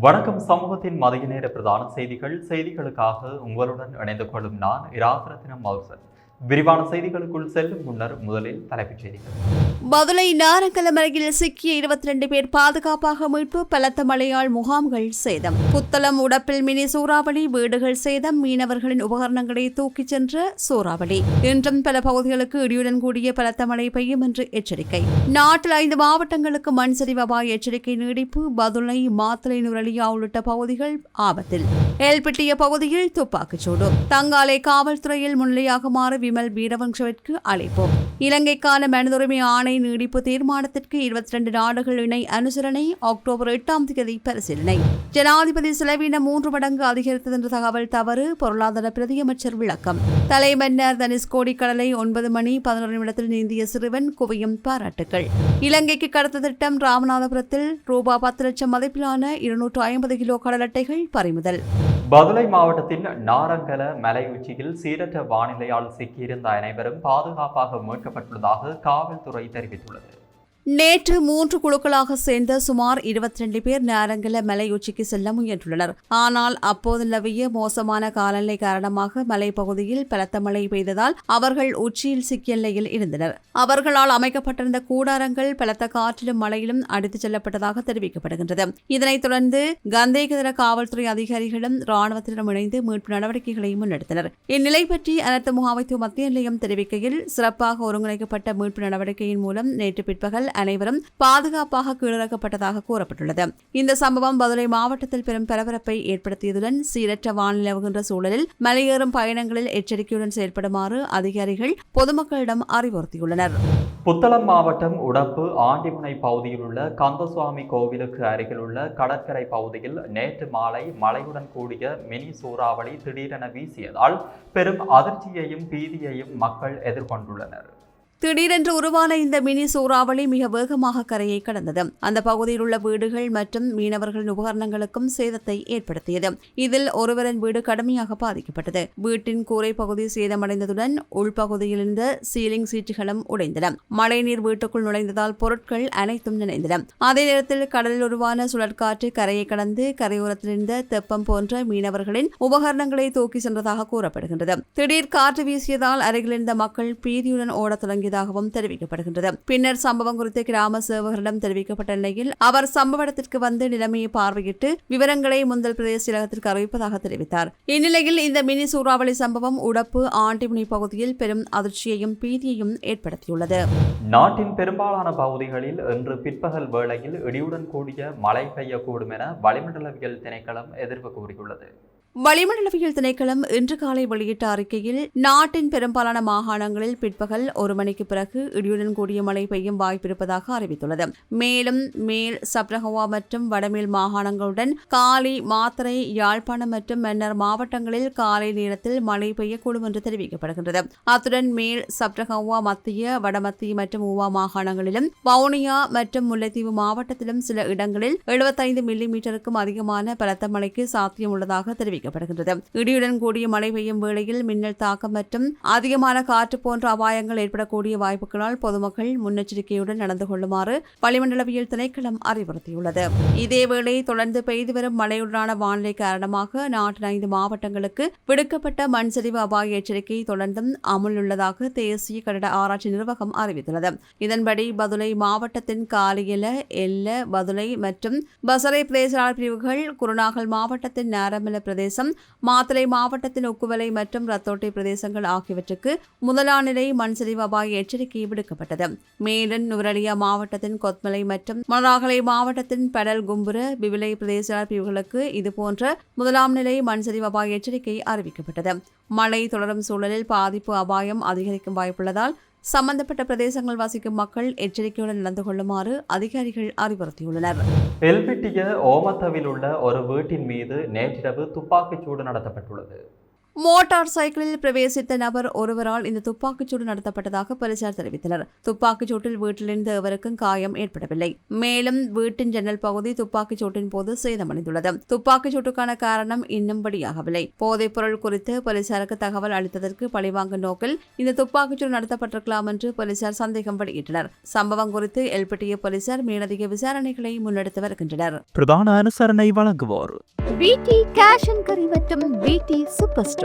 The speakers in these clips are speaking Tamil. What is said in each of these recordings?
வணக்கம். சமூகத்தின் மதிய நேர பிரதான செய்திகள். செய்திகளுக்காக உங்களுடன் இணைந்து கொள்ளும் நான் இராசரத்தினம் மௌசன் விரிவான செய்திகளுக்குள் செல்லும் முன்னர் முதலில் தலைப்புச் செய்திகள். மதுரை நாரங்கலமலையில் சிக்கிய இருபத்தி ரெண்டு பேர் பாதுகாப்பாக மீட்பு பலத்த மழையால் முகாம்கள் சேதம். புத்தளம் உடப்பில் மினி சூறாவளி வீடுகள் சேதம் மீனவர்களின் உபகரணங்களை தூக்கிச் சென்ற சூறாவளி. இன்றும் பல பகுதிகளுக்கு இடியுடன் கூடிய பலத்த மழை பெய்யும் என்று எச்சரிக்கை. நாட்டில் ஐந்து மாவட்டங்களுக்கு மண் சரிவு அபாய எச்சரிக்கை நீடிப்பு பதுளை மாத்தலை நுரலியா உள்ளிட்ட பகுதிகள் ஆபத்தில். எல்பிட்டிய பகுதியில் துப்பாக்கிச்சூடு தங்காலை காவல்துறையில் முன்னிலையாகுமாறு விமல் வீரவங்சவிற்கு அழைப்போம். இலங்கைக்கான மனிதுரிமை ஆணை நீடிப்பு தீர்மானத்திற்கு இருபத்தி ரெண்டு நாடுகள் இணை அனுசரணை அக்டோபர் எட்டாம் தேதி பரிசீலனை. ஜனாதிபதி செலவின மூன்று மடங்கு அதிகரித்தது என்ற தகவல் தவறு பொருளாதார பிரதியமைச்சர் விளக்கம். தலைமன்னர் தனுஷ்கோடி கடலை ஒன்பது மணி பதினொரு நிமிடத்தில் நீந்திய சிறுவன் குவியும் பாராட்டுகள் இலங்கைக்கு கடத்த திட்டம் ராமநாதபுரத்தில் ரூபா பத்து லட்சம் மதிப்பிலான இருநூற்று ஐம்பது கிலோ கடல் அட்டைகள் பறிமுதல். பதுளை மாவட்டத்தின் நாரங்கல மலை உச்சியில் சீரற்ற வானிலையால் சிக்கியிருந்த அனைவரும் பாதுகாப்பாக மீட்கப்பட்டுள்ளதாக காவல்துறை தெரிவித்துள்ளது. நேற்று மூன்று குழுக்களாக சேர்ந்த சுமார் இருபத்தி ரெண்டு பேர் நேரங்கள மலை உச்சிக்கு செல்ல முயன்றுள்ளனர். ஆனால் அப்போது நிலவிய மோசமான காலநிலை காரணமாக மலைப்பகுதியில் பலத்த மழை பெய்ததால் அவர்கள் உச்சியில் சிக்கிய நிலையில் இருந்தனர். அவர்களால் அமைக்கப்பட்டிருந்த கூடாரங்கள் பலத்த காற்றிலும் மழையிலும் அடித்துச் செல்லப்பட்டதாக தெரிவிக்கப்படுகின்றது. இதனைத் தொடர்ந்து கந்தேகதர காவல்துறை அதிகாரிகளும் ராணுவத்தினரும் இணைந்து மீட்பு நடவடிக்கைகளை முன்னெடுத்தனர். இந்நிலை பற்றி அனர்த்த முகாமைத்துவ மத்திய நிலையம் தெரிவிக்கையில் சிறப்பாக ஒருங்கிணைக்கப்பட்ட மீட்பு நடவடிக்கையின் மூலம் நேற்று பிற்பகல் அனைவரும் பாதுகாப்பாக கீழிறக்கப்பட்டதாக கூறப்பட்டுள்ளது. இந்த சம்பவம் மதுரை மாவட்டத்தில் பெரும் பரபரப்பை ஏற்படுத்தியதுடன் சீரற்ற வானிலை நிலவுகின்ற சூழலில் மலையேறும் பயணங்களில் எச்சரிக்கையுடன் செயல்படுமாறு அதிகாரிகள் பொதுமக்களிடம் அறிவுறுத்தியுள்ளனர். புத்தளம் மாவட்டம் உடப்பு ஆண்டிமுனை பகுதியில் உள்ள கந்தசுவாமி கோவிலுக்கு அருகில் உள்ள கடற்கரை பகுதியில் நேற்று மாலை மழையுடன் கூடிய மினி சூறாவளி திடீரென வீசியதால் பெரும் அதிர்ச்சியையும் பீதியையும் மக்கள் எதிர்கொண்டுள்ளனர். திடீரென்று உருவான இந்த மினி சூறாவளி மிக வேகமாக கரையை கடந்தது. அந்த பகுதியில் உள்ள வீடுகள் மற்றும் மீனவர்களின் உபகரணங்களுக்கும் சேதத்தை ஏற்படுத்தியது. இதில் ஒருவரின் வீடு கடுமையாக பாதிக்கப்பட்டது. வீட்டின் கூரை பகுதி சேதமடைந்ததுடன் உள்பகுதியில் இருந்த சீலிங் சீட்டுகளும் உடைந்தன. மழைநீர் வீட்டுக்குள் நுழைந்ததால் பொருட்கள் அனைத்தும் நினைந்தன. அதே நேரத்தில் கடலில் உருவான சுழற்காற்று கரையை கடந்து கரையோரத்தில் இருந்த தெப்பம் போன்ற மீனவர்களின் உபகரணங்களை தூக்கி சென்றதாக கூறப்படுகின்றது. திடீர் காற்று வீசியதால் அருகிலிருந்த மக்கள் பீதியுடன் ஓடத் தொடங்கியது தொடங்கியதாகவும் தெரிவிக்கப்படுகின்றது. பின்னர் சம்பவம் குறித்து கிராம சேவகரிடம் தெரிவிக்கப்பட்ட நிலையில் அவர் சம்பவ இடத்திற்கு வந்து நிலைமையை பார்வையிட்டு விவரங்களை முந்தல் பிரதேச செயலகத்திற்கு அறிவிப்பதாக தெரிவித்தார். இந்நிலையில் இந்த மினி சூறாவளி சம்பவம் உடப்பு ஆண்டிமுனி பகுதியில் பெரும் அதிர்ச்சியையும் பீதியையும் ஏற்படுத்தியுள்ளது. நாட்டின் பெரும்பாலான பகுதிகளில் இன்று பிற்பகல் வேளையில் இடியுடன் கூடிய மழை பெய்யக்கூடும் என வளிமண்டலவியல் திணைக்களம் எதிர்ப்பு கூறியுள்ளது. வளிமண்டலவியல் திணைக்களம் இன்று காலை வெளியிட்ட அறிக்கையில் நாட்டின் பெரும்பாலான மாகாணங்களில் பிற்பகல் ஒரு மணிக்கு பிறகு இடியுடன் கூடிய மழை பெய்யும் வாய்ப்பிருப்பதாக அறிவித்துள்ளது. மேலும் மேல் சப்ரகவா மற்றும் வடமேல் மாகாணங்களுடன் காலி மாத்தரை யாழ்ப்பாணம் மற்றும் மன்னர் மாவட்டங்களில் காலை நேரத்தில் மழை பெய்யக்கூடும் என்று தெரிவிக்கப்படுகின்றது. அத்துடன் மேல் சப்ரகவா மத்திய வடமத்திய மற்றும் ஊவா மாகாணங்களிலும் வவுனியா மற்றும் முல்லைத்தீவு மாவட்டத்திலும் சில இடங்களில் எழுபத்தைந்து மில்லி மீட்டருக்கும் அதிகமான பலத்த மழைக்கு சாத்தியம் உள்ளதாக தெரிவிக்கப்பட்டது தெரிவிக்கப்படுகின்றது இடியுடன் கூடிய மழை பெய்யும் வேளையில் மின்னல் தாக்கம் மற்றும் அதிகமான காற்று போன்ற அபாயங்கள் ஏற்படக்கூடிய வாய்ப்புகளால் பொதுமக்கள் முன்னெச்சரிக்கையுடன் நடந்து கொள்ளுமாறு வளிமண்டலவியல் திணைக்களம் அறிவுறுத்தியுள்ளது. இதேவேளை தொடர்ந்து பெய்து வரும் மழையுடனான வானிலை காரணமாக நாட்டின் ஐந்து மாவட்டங்களுக்கு விடுக்கப்பட்ட மண் சரிவு அபாய எச்சரிக்கை தொடர்ந்தும் அமுல் தேசிய கட்டட ஆராய்ச்சி நிர்வாகம் அறிவித்துள்ளது. இதன்படி பதுளை மாவட்டத்தின் காலியல எல்ல பதுளை மற்றும் பசரை பிரதேச பிரிவுகள் குருநாகல் மாவட்டத்தின் நாரமல பிரதேச பிரதேசம் மாத்தளை மாவட்டத்தின் உக்குவலை மற்றும் ரத்தோட்டை பிரதேசங்கள் ஆகியவற்றுக்கு முதலாம் நிலை மண் சரிவு அபாய எச்சரிக்கை விடுக்கப்பட்டது. மேலும் நுவரலியா மாவட்டத்தின் கொத்மலை மற்றும் மணராகலை மாவட்டத்தின் பெடல் கும்புர விவிலை பிரதேச பிரிவுகளுக்கு இதுபோன்ற முதலாம் நிலை மண் சரிவு அபாய எச்சரிக்கை அறிவிக்கப்பட்டது. மழை தொடரும் சூழலில் பாதிப்பு அபாயம் அதிகரிக்கும் வாய்ப்புள்ளதால் சம்பந்தப்பட்ட பிரதேசங்கள் வசிக்கும் மக்கள் எச்சரிக்கையுடன் நடந்து கொள்ளுமாறு அதிகாரிகள் அறிவுறுத்தியுள்ளனர். எல்பிட்டிய ஓமத்தவில் உள்ள ஒரு வீட்டின் மீது நேற்றிரவு துப்பாக்கிச்சூடு நடத்தப்பட்டுள்ளது. மோட்டார் சைக்கிளில் பிரவேசித்த நபர் ஒருவரால் இந்த துப்பாக்கிச்சூடு நடத்தப்பட்டதாக போலீசார் தெரிவித்தனர். துப்பாக்கிச்சூட்டில் வீட்டிலிருந்து எவருக்கும் காயம் ஏற்படவில்லை. மேலும் வீட்டின் ஜன்னல் பகுதி துப்பாக்கிச்சூட்டின் போது சேதமடைந்துள்ளது. துப்பாக்கிச்சூட்டுக்கான காரணம் இன்னும் வெளியாகவில்லை. போதைப் பொருள் குறித்து போலீசாருக்கு தகவல் அளித்ததற்கு பழிவாங்கும் நோக்கில் இந்த துப்பாக்கிச்சூடு நடத்தப்பட்டிருக்கலாம் என்று போலீசார் சந்தேகம் வெளியிட்டனர். சம்பவம் குறித்து எல்பிட்டிய போலீசார் மேலதிக விசாரணைகளை முன்னெடுத்து வருகின்றனர். பிரதான அனுசரணை வழங்குவோர். பிடி கேஷ் அண்ட் கரி மற்றும் பிடி சூப்பர் ஸ்டோர்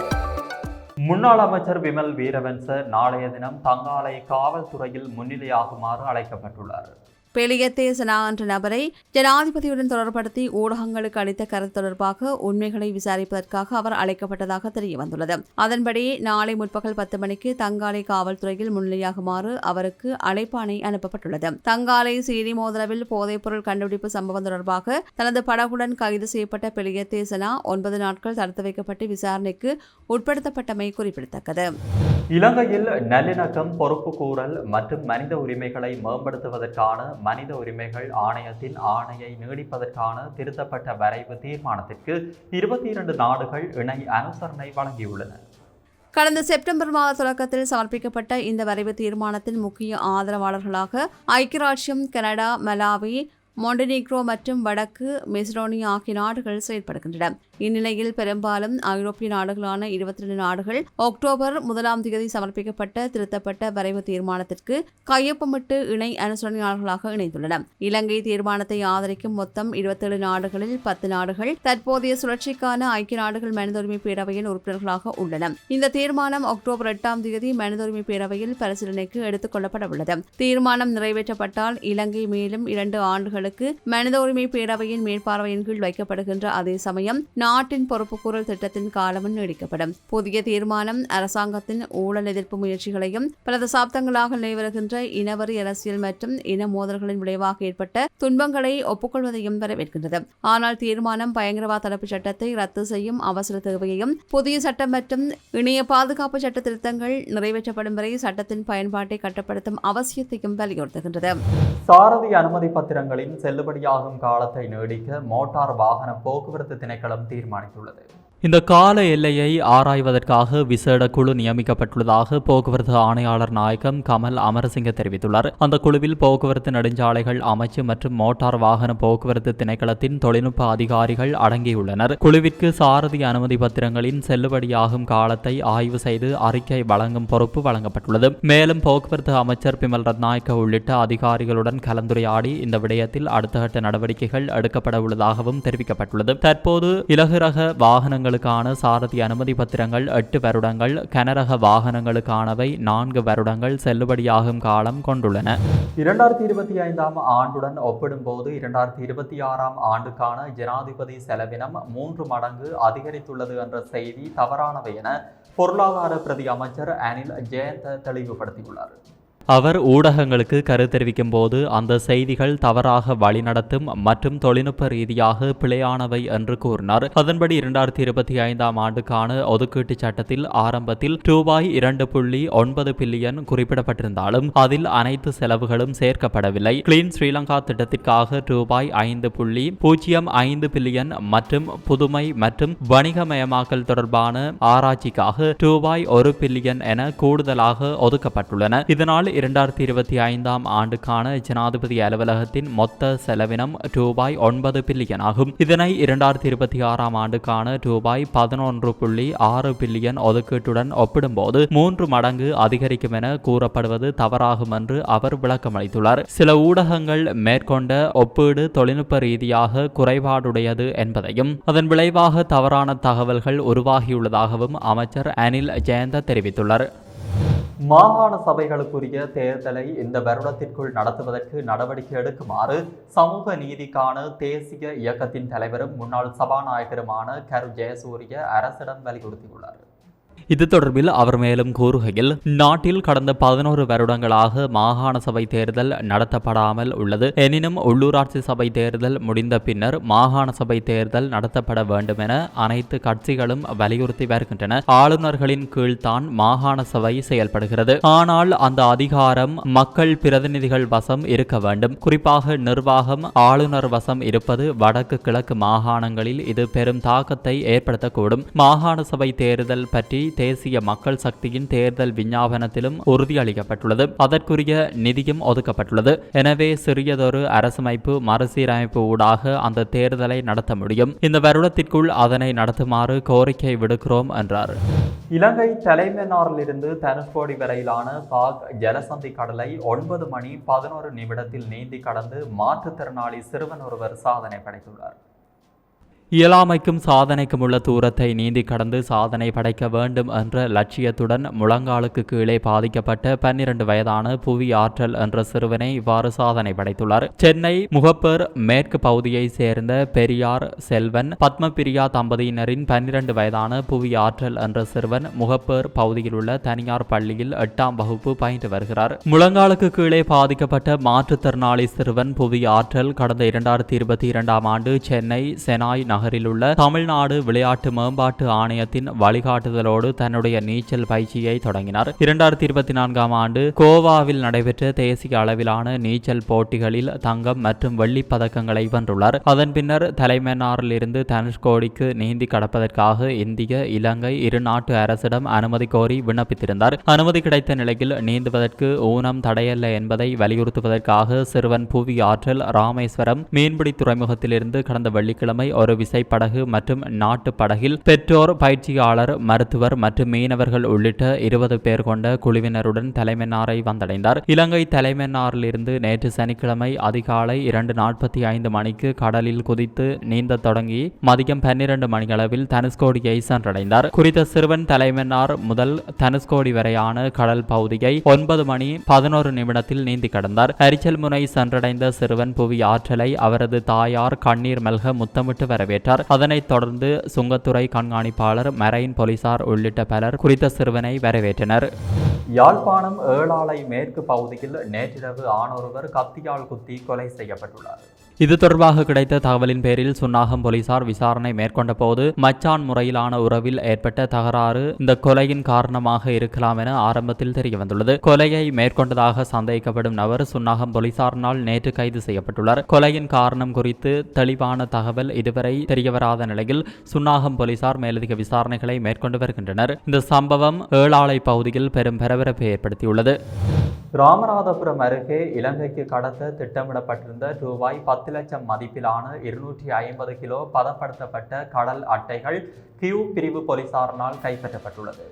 முன்னாள் அமைச்சர் விமல் வீரவன்ச நாளைய தினம் தங்காலை காவல்துறையில் முன்னிலையாகுமாறு அழைக்கப்பட்டுள்ளார். பெலியத்தேசனா என்ற நபரை ஜனாதிபதியுடன் தொடர்படுத்தி ஊடகங்களுக்கு அளித்த கருத்து தொடர்பாக உண்மைகளை விசாரிப்பதற்காக அவர் அழைக்கப்பட்டதாக தெரியவந்துள்ளது. அதன்படி நாளை முற்பகல் பத்து மணிக்கு தங்காலை காவல்துறையில் முன்னிலையாகுமாறு அவருக்கு அழைப்பாணை அனுப்பப்பட்டுள்ளது. தங்காலை சீனி மோதலவில் போதைப்பொருள் கண்டுபிடிப்பு சம்பவம் தொடர்பாக தனது படகுடன் கைது செய்யப்பட்ட பெலியத்தேசனா ஒன்பது நாட்கள் தடுத்து வைக்கப்பட்டு விசாரணைக்கு உட்படுத்தப்பட்டமை குறிப்பிடத்தக்கது. இலங்கையில் நல்லிணக்கம் பொறுப்புக்கூறல் மற்றும் மனித உரிமைகளை மேம்படுத்துவதற்கான மனித உரிமைகள் ஆணையத்தின் ஆணையை நீடிப்பதற்கான திருத்தப்பட்ட வரைவு தீர்மானத்திற்கு இருபத்தி இரண்டு நாடுகள் இணை அனுசரணை வழங்கியுள்ளன. கடந்த செப்டம்பர் மாத தொடக்கத்தில் சமர்ப்பிக்கப்பட்ட இந்த வரைவு தீர்மானத்தின் முக்கிய ஆதரவாளர்களாக ஐக்கிய ராஜ்யம் கனடா மலாவி மொண்டனீக்ரோ மற்றும் வடக்கு மெசிடோனியா ஆகிய நாடுகள் செயல்படுகின்றன. இந்நிலையில் பெரும்பாலும் ஐரோப்பிய நாடுகளான இருபத்தி ரெண்டு நாடுகள் அக்டோபர் முதலாம் தேதி சமர்ப்பிக்கப்பட்ட திருத்தப்பட்ட வரைவு தீர்மானத்திற்கு கையொப்பமிட்டு இணை அனுசரணையாளர்களாக இணைந்துள்ளன. இலங்கை தீர்மானத்தை ஆதரிக்கும் மொத்தம் இருபத்தேழு நாடுகளில் பத்து நாடுகள் தற்போதைய சுழற்சிக்கான ஐக்கிய நாடுகள் மனித உரிமை பேரவையின் உறுப்பினர்களாக உள்ளன. இந்த தீர்மானம் அக்டோபர் எட்டாம் தேதி மனித உரிமை பேரவையில் பரிசீலனைக்கு எடுத்துக் கொள்ளப்பட உள்ளது தீர்மானம் நிறைவேற்றப்பட்டால் இலங்கை மேலும் இரண்டு ஆண்டுகளுக்கு மனித உரிமை பேரவையின் மேற்பார்வையின் கீழ் வைக்கப்படுகின்ற அதே சமயம் நாட்டின் பொறுப்புக்கூறல் திட்டத்தின் காலமும் நீடிக்கப்படும். புதிய தீர்மானம் அரசாங்கத்தின் ஊழல் எதிர்ப்பு முயற்சிகளையும் பல தசாப்தங்களாக நிலைவருகின்ற இனவரி அரசியல் மற்றும் இன மோதல்களின் விளைவாக ஏற்பட்ட துன்பங்களை ஒப்புக்கொள்வதையும் வரவேற்கின்றது. ஆனால் தீர்மானம் பயங்கரவாத தடுப்பு சட்டத்தை ரத்து செய்யும் அவசர தேவையையும் புதிய சட்டம் மற்றும் இணைய பாதுகாப்பு சட்ட திருத்தங்கள் நிறைவேற்றப்படும் வரை சட்டத்தின் பயன்பாட்டை கட்டுப்படுத்தும் அவசியத்தையும் வலியுறுத்துகின்றது. சாரதி அனுமதி பத்திரங்களின் செல்லுபடியாகும் காலத்தை நீடிக்க மோட்டார் வாகன போக்குவரத்து திணைக்களம் தீர்மானித்துள்ளது. இந்த கால எல்லையை ஆராய்வதற்காக விசேட குழு நியமிக்கப்பட்டுள்ளதாக போக்குவரத்து ஆணையாளர் நாயகம் கமல் அமரசிங்க தெரிவித்துள்ளார். அந்த குழுவில் போக்குவரத்து நெடுஞ்சாலைகள் அமைச்சு மற்றும் மோட்டார் வாகன போக்குவரத்து திணைக்களத்தின் தொழில்நுட்ப அதிகாரிகள் அடங்கியுள்ளனர். குழுவிற்கு சாரதி அனுமதி பத்திரங்களின் செல்லுபடியாகும் காலத்தை ஆய்வு செய்து அறிக்கை வழங்கும் பொறுப்பு வழங்கப்பட்டுள்ளது. மேலும் போக்குவரத்து அமைச்சர் பிமல் ரத்நாயக்க உள்ளிட்ட அதிகாரிகளுடன் கலந்துரையாடி இந்த விடயத்தில் அடுத்த கட்ட நடவடிக்கைகள் எடுக்கப்பட உள்ளதாகவும் தெரிவிக்கப்பட்டுள்ளது. தற்போது இலகுரக வாகனங்களுக்கான சாரதி அனுமதி பத்திரங்கள் எட்டு வருடங்கள் கனரக வாகனங்களுக்கானவை நான்கு வருடங்கள் செல்லுபடியாகும் காலம் கொண்டுள்ளன. இரண்டாயிரத்தி இருபத்தி ஐந்தாம் ஆண்டுடன் ஒப்பிடும்போது இரண்டாயிரத்தி இருபத்தி ஆறாம் ஆண்டுக்கான ஜனாதிபதி செலவினம் மூன்று மடங்கு அதிகரித்துள்ளது என்ற செய்தி தவறானவை என பொருளாதார பிரதி அமைச்சர் அனில் ஜெயந்த தெளிவுபடுத்தியுள்ளார். அவர் ஊடகங்களுக்கு கருத்தெரிவிக்கும் போது அந்த செய்திகள் தவறாக வழிநடத்தும் மற்றும் தொழில்நுட்ப ரீதியாக பிழையானவை என்று கூறினார். அதன்படி இரண்டாயிரத்தி இருபத்தி ஐந்தாம் ஆண்டுக்கான ஒதுக்கீட்டு சட்டத்தில் ஆரம்பத்தில் ரூபாய் இரண்டு புள்ளி ஒன்பது பில்லியன் குறிப்பிடப்பட்டிருந்தாலும் அதில் அனைத்து செலவுகளும் சேர்க்கப்படவில்லை. கிளீன் ஸ்ரீலங்கா திட்டத்திற்காக ரூபாய் ஐந்து புள்ளி பூஜ்ஜியம் ஐந்து பில்லியன் மற்றும் புதுமை மற்றும் வணிகமயமாக்கல் தொடர்பான ஆராய்ச்சிக்காக ரூபாய் ஒரு பில்லியன் என கூடுதலாக ஒதுக்கப்பட்டுள்ளன. இதனால் இரண்டாயிரத்தி இருபத்தி ஐந்தாம் ஆண்டுக்கான ஜனாதிபதி அலுவலகத்தின் மொத்த செலவினம் ரூபாய் ஒன்பது பில்லியன் ஆகும். இதனை இரண்டாயிரத்தி இருபத்தி ஆறாம் ஆண்டுக்கான ரூபாய் பதினொன்று புள்ளி ஆறு பில்லியன் ஒதுக்கீட்டுடன் ஒப்பிடும்போது மூன்று மடங்கு அதிகரிக்கும் என கூறப்படுவது தவறாகும் என்று அவர் விளக்கமளித்துள்ளார். சில ஊடகங்கள் மேற்கொண்ட ஒப்பீடு தொழில்நுட்ப ரீதியாக குறைபாடுடையது என்பதையும் அதன் விளைவாக தவறான தகவல்கள் உருவாகியுள்ளதாகவும் அமைச்சர் அனில் ஜெயந்த தெரிவித்துள்ளார். மாகாண சபைகளுக்குரிய தேர்தலை இந்த வருடத்திற்குள் நடத்துவதற்கு நடவடிக்கை எடுக்குமாறு சமூக நீதிக்கான தேசிய இயக்கத்தின் தலைவரும் முன்னாள் சபாநாயகருமான கரு ஜெயசூரிய அரசிடம் வலியுறுத்தியுள்ளார். இது தொடர்பில் அவர் மேலும் கூறுகையில் நாட்டில் கடந்த பதினோரு வருடங்களாக மாகாண சபை தேர்தல் நடத்தப்படாமல் உள்ளது. எனினும் உள்ளூராட்சி சபை தேர்தல் முடிந்த பின்னர் மாகாண சபை தேர்தல் நடத்தப்பட வேண்டும் என அனைத்து கட்சிகளும் வலியுறுத்தி வருகின்றன. ஆளுநர்களின் கீழ்தான் மாகாண சபை செயல்படுகிறது. ஆனால் அந்த அதிகாரம் மக்கள் பிரதிநிதிகள் வசம் இருக்க வேண்டும். குறிப்பாக நிர்வாகம் ஆளுநர் வசம் இருப்பது வடக்கு கிழக்கு மாகாணங்களில் இது பெரும் தாக்கத்தை ஏற்படுத்தக்கூடும். மாகாண சபை தேர்தல் பற்றி தேசிய மக்கள் சக்தியின் தேர்தல் விஞ்ஞாபனத்திலும் உறுதியளிக்கப்பட்டுள்ளது. அதற்குரிய நிதியும் ஒதுக்கப்பட்டுள்ளது. எனவே சிறியதொரு அரசமைப்பு மறுசீரமைப்பு ஊடாக அந்த தேர்தலை நடத்த முடியும். இந்த வருடத்திற்குள் அதனை நடத்துமாறு கோரிக்கை விடுக்கிறோம் என்றார். இலங்கை தலைமன்னாரிலிருந்து தனுஷ்கோடி வரையிலான பாக் ஜலசந்தி கடலை ஒன்பது மணி பதினோரு நிமிடத்தில் நீந்தி கடந்து மாற்றுத்திறனாளி சிறுவன் ஒருவர் சாதனை படைத்துள்ளார். இயலாமைக்கும் சாதனைக்கும் உள்ள தூரத்தை நீந்தி கடந்து சாதனை படைக்க வேண்டும் என்ற லட்சியத்துடன் முழங்காலுக்கு கீழே பாதிக்கப்பட்ட பன்னிரண்டு வயதான புவி ஆற்றல் என்ற சிறுவனை இவ்வாறு சாதனை படைத்துள்ளார். சென்னை முகப்பேர் மேற்கு பகுதியை சேர்ந்த பெரியார் செல்வன் பத்மபிரியா தம்பதியினரின் பன்னிரண்டு வயதான புவி ஆற்றல் என்ற சிறுவன் முகப்பேர் பகுதியில் உள்ள தனியார் பள்ளியில் எட்டாம் வகுப்பு பயின்று வருகிறார். முழங்காலுக்கு கீழே பாதிக்கப்பட்ட மாற்றுத்திறனாளி சிறுவன் புவி ஆற்றல் கடந்த இரண்டாயிரத்தி இருபத்தி இரண்டாம் ஆண்டு சென்னை செனாய் நகர் நகரில் உள்ள தமிழ்நாடு விளையாட்டு மேம்பாட்டு ஆணையத்தின் வழிகாட்டுதலோடு தன்னுடைய நீச்சல் பயிற்சியை தொடங்கினார். இரண்டாயிரத்தி இருபத்தி நான்காம் ஆண்டு கோவாவில் நடைபெற்ற தேசிய அளவிலான நீச்சல் போட்டிகளில் தங்கம் மற்றும் வெள்ளி பதக்கங்களை வென்றுள்ளார். அதன் பின்னர் தலைமன்னாரில் இருந்து தனுஷ்கோடிக்கு நீந்தி கடப்பதற்காக இந்திய இலங்கை இரு நாட்டு அரசிடம் அனுமதி கோரி விண்ணப்பித்திருந்தார். அனுமதி கிடைத்த நிலையில் நீந்துவதற்கு ஊனம் தடையல்ல என்பதை வலியுறுத்துவதற்காக சிறுவன் புவி ஆற்றல் ராமேஸ்வரம் மீன்பிடி துறைமுகத்திலிருந்து கடந்த வெள்ளிக்கிழமை ஒரு விசைப்படகு மற்றும் நாட்டு படகில் பெற்றோர் பயிற்சியாளர் மருத்துவர் மற்றும் மீனவர்கள் உள்ளிட்ட இருபது பேர் கொண்ட குழுவினருடன் தலைமன்னாரை வந்தடைந்தார். இலங்கை தலைமன்னாரிலிருந்து நேற்று சனிக்கிழமை அதிகாலை இரண்டு நாற்பத்தி ஐந்து மணிக்கு கடலில் குதித்து நீந்த தொடங்கி மதியம் பன்னிரண்டு மணியளவில் தனுஷ்கோடியை சென்றடைந்தார். குறித்த சிறுவன் தலைமன்னார் முதல் தனுஷ்கோடி வரையான கடல் பகுதியை ஒன்பது மணி பதினோரு நிமிடத்தில் நீந்தி கடந்தார். அரிச்சல் முனை சென்றடைந்த சிறுவன் புவி ஆற்றலை அவரது தாயார் கண்ணீர் மல்க முத்தமிட்டு வரவேற்றார் அதனைத் தொடர்ந்து சுங்கத்துறை கண்காணிப்பாளர் மரைன் போலீசார் உள்ளிட்ட பலர் குறித்த சிறுவனை வரவேற்றனர். யாழ்ப்பாணம் ஏழாலை மேற்கு பகுதியில் நேற்றிரவு ஆணொருவர் கத்தியால் குத்தி கொலை செய்யப்பட்டுள்ளார். இது தொடர்பாக கிடைத்த தகவலின் பேரில் சுன்னாகம் போலீசார் விசாரணை மேற்கொண்ட போது மச்சான் முறையிலான உறவில் ஏற்பட்ட தகராறு இந்த கொலையின் காரணமாக இருக்கலாம் என ஆரம்பத்தில் தெரியவந்துள்ளது. கொலையை மேற்கொண்டதாக சந்தேகிக்கப்படும் நபர் சுன்னாகம் போலீசாரினால் நேற்று கைது செய்யப்பட்டுள்ளார். கொலையின் காரணம் குறித்து தெளிவான தகவல் இதுவரை தெரியவராத நிலையில் சுன்னாகம் போலீசார் மேலதிக விசாரணைகளை மேற்கொண்டு வருகின்றனர். இந்த சம்பவம் ஏழாலை பகுதியில் பெரும் பரபரப்பை ஏற்படுத்தியுள்ளது. ராமநாதபுரம் அருகே இலங்கைக்கு கடத்த திட்டமிடப்பட்டிருந்த ரூபாய் பத்து பத்து லட்சம் மதிப்பிலான இருநூற்றி ஐம்பது கிலோ பதப்படுத்தப்பட்ட கடல் அட்டைகள் கியூ பிரிவு போலீசாரினால் கைப்பற்றப்பட்டுள்ளது.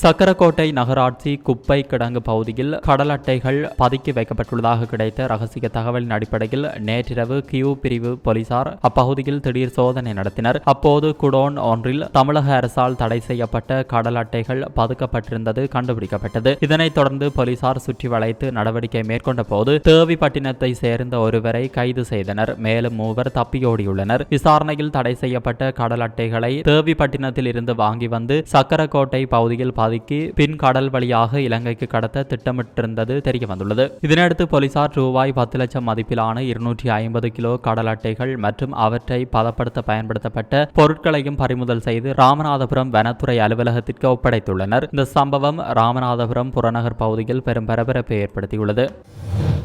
சக்கரக்கோட்டை நகராட்சி குப்பை கிடங்கு பகுதியில் கடல் அட்டைகள் பதுக்கி வைக்கப்பட்டுள்ளதாக கிடைத்த ரகசிய தகவலின் அடிப்படையில் நேற்றிரவு கியூ பிரிவு போலீசார் அப்பகுதியில் திடீர் சோதனை நடத்தினர். அப்போது குடோன் ஒன்றில் தமிழக அரசால் தடை செய்யப்பட்ட கடல் அட்டைகள் பதுக்கப்பட்டிருந்தது கண்டுபிடிக்கப்பட்டது. இதனைத் தொடர்ந்து போலீசார் சுற்றி வளைத்து நடவடிக்கை மேற்கொண்ட போது தேவிப்பட்டினத்தை சேர்ந்த ஒருவரை கைது செய்தனர். மேலும் மூவர் தப்பியோடியுள்ளனர். விசாரணையில் தடை செய்யப்பட்ட கடல் அட்டைகளை தேவிப்பட்டினத்தில் இருந்து வாங்கி வந்து சக்கரக்கோட்டை பகுதியில் பாதிக்கு பின் கடல் வழியாக இலங்கைக்கு கடத்த திட்டமிட்டிருந்தது தெரிய வந்துள்ளது. இதனையடுத்து போலீசார் ரூபாய் பத்து லட்சம் மதிப்பிலான இருநூற்றி ஐம்பது கிலோ கடல் அட்டைகள் மற்றும் அவற்றை பதப்படுத்த பயன்படுத்தப்பட்ட பொருட்களையும் பறிமுதல் செய்து ராமநாதபுரம் வனத்துறை அலுவலகத்திற்கு ஒப்படைத்துள்ளனர். இந்த சம்பவம் ராமநாதபுரம் புறநகர் பகுதியில் பெரும் பரபரப்பை ஏற்படுத்தியுள்ளது.